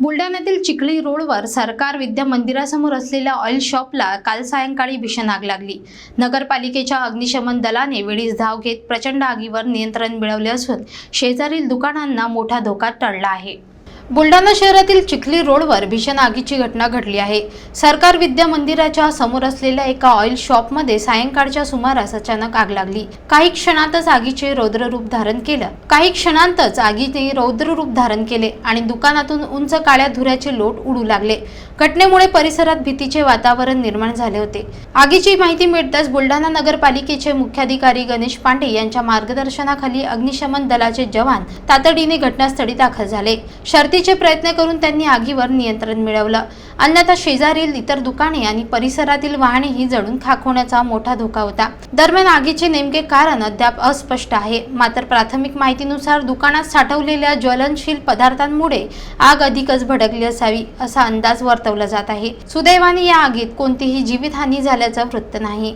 बुलढाण्यातील चिखली रोडवर सरकार विद्या मंदिरासमोर असलेल्या ऑइल शॉपला काल सायंकाळी भीषण आग लागली. नगरपालिकेच्या अग्निशमन दलाने वेळीच धाव घेत प्रचंड आगीवर नियंत्रण मिळवले असून शेजारील दुकानांना मोठा धोका टळला आहे. बुलढाणा शहरातील चिखली रोडवर भीषण आगीची घटना घडली आहे. सरकार विद्या मंदिराच्या समोर असलेल्या एका ऑइल शॉपमध्ये सायंकाळच्या सुमारास अचानक आग लागली. काही क्षणातच आगीचे रौद्र रूप धारण केलं. काही क्षणांतच आगीने रौद्र रूप धारण केले आणि दुकानातून उंच काळ्या धुऱ्याचे लोट उडू लागले. घटनेमुळे परिसरात भीतीचे वातावरण निर्माण झाले होते. आगीची माहिती मिळताच बुलढाणा नगरपालिकेचे मुख्याधिकारी गणेश पांडे यांच्या मार्गदर्शनाखाली अग्निशमन दलाचे जवान तातडीने घटनास्थळी दाखल झाले. मदतीचे प्रयत्न करून त्यांनी आगीवर नियंत्रण मिळवलं. अन्यथा शेजारील इतर दुकाने आणि परिसरातील वाहनेही जळून खाक होण्याचा मोठा धोका होता. दरम्यान आगीचे नेमके कारण अद्याप अस्पष्ट आहे. मात्र प्राथमिक माहितीनुसार दुकानात साठवलेल्या ज्वलनशील पदार्थांमुळे आग अधिकच भडकली असावी असा अंदाज वर्तवला जात आहे. सुदैवाने या आगीत कोणतीही जीवितहानी झाल्याचं वृत्त नाही.